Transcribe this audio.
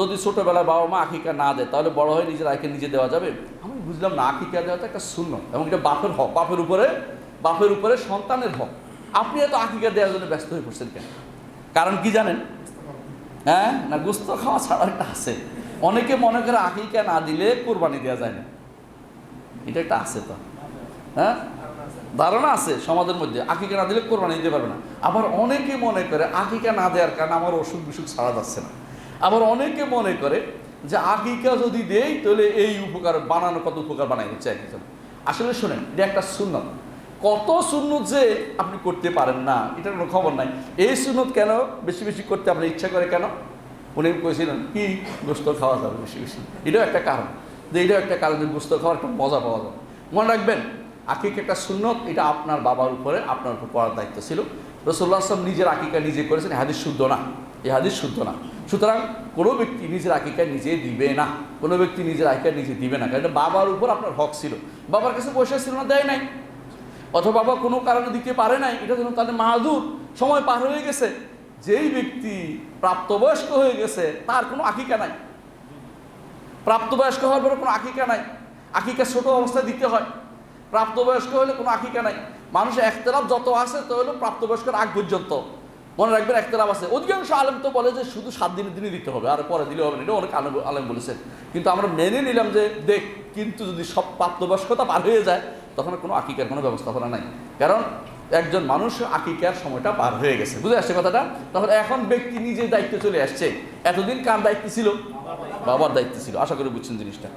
যদি ছোটোবেলায় বাবা মা আকিকা না দেয়, তাহলে বড় হয়ে নিজের আইকে নিজে দেওয়া যাবে? আমি বুঝলাম না আকিকা দেওয়াটা একটা শূন্য। এবং এটা বাপের হক, বাপের উপরে বাপের উপরে সন্তানের হক। আপনি এত আকিকা দেওয়ার জন্য ব্যস্ত হয়ে পড়ছেন কেন? কারণ কি জানেন? হ্যাঁ? না, গুস্ত খাওয়া ছাড়া একটা আছে। অনেকে মনে করে আকিকা না দিলে কোরবানি দেওয়া যায় না। এটা একটা আছে তো। হ্যাঁ? ধারণা আছে সমাজের মধ্যে আকিকা না দিলে কোরবানি দিতে পারবে না। আবার অনেকে মনে করে আকিকা না দেওয়ার কারণে আমার অসুখ বিসুখ ছাড়া যাচ্ছে না। আবার অনেকে মনে করে যে আকিকা যদি দেই, তাহলে এই উপকার, বানানো কত উপকার বানাই হচ্ছে একজন। আসলে শোনেন, এটা একটা সুন্নত। কত সুন্নত যে আপনি করতে পারেন না, এটার কোনো খবর নাই। এই সুন্নত কেন বেশি বেশি করতে আপনার ইচ্ছা করে কেন? উনি কইছিলেন, কি গোস্ত খাওয়া যাবে বেশি বেশি? এটাও একটা কারণ। যে এটাও একটা কারণ যে গোস্ত খাওয়ার একটা মজা পাওয়া যাবে মনে রাখবেন, আকিক একটা সুন্নত, এটা আপনার বাবার উপরে, আপনার উপর করার দায়িত্ব ছিল। রসুল্লাহ আসলাম নিজের আকিকা নিজে করেছেন হাদিস শুদ্ধ না। এই হাদিস শুদ্ধ না। সুতরাং কোনো ব্যক্তি নিজের আকিকা নিজে দিবে না। কোনো ব্যক্তি নিজের আকিকা নিজে দিবে না। কারণ বাবার উপর আপনার হক ছিল। বাবার কাছে পয়সা ছিল না, দেয় নাই। অথবা বাবা কোনো কারণে দিতে পারে নাই, এটা যেন তাদের মাহাদুর। সময় পার হয়ে গেছে। যেই ব্যক্তি প্রাপ্তবয়স্ক হয়ে গেছে, তার কোনো আকিকা নাই। প্রাপ্তবয়স্ক হওয়ার পরে কোনো আকিকা নাই। আকিকা ছোট অবস্থায় দিতে হয়। প্রাপ্তবয়স্ক হলে কোনো আকিকা নাই। মানুষের একতলাপ যত আছে তো হলো প্রাপ্তবয়স্কের আগ পর্যন্ত। মনে রাখবেন একতলাপ আছে। অধিকাংশ আলেম তো বলে যে শুধু সাত দিনের দিনই দিতে হবে, আর পরে দিলে হবে না। এটা অনেক আলেম আলেম বলেছেন। কিন্তু আমরা মেনে নিলাম যে, দেখ, কিন্তু যদি সব প্রাপ্তবয়স্কতা পার হয়ে যায়, তখন কোনো আকিকার কোনো ব্যবস্থাপনা নাই। কারণ একজন মানুষ আকিকার সময়টা পার হয়ে গেছে। বুঝে আসছে কথাটা? তখন এখন ব্যক্তি নিজের দায়িত্বে চলে আসছে। এতদিন কার দায়িত্ব ছিল? বাবার দায়িত্ব ছিল। আশা করি বুঝছেন জিনিসটা।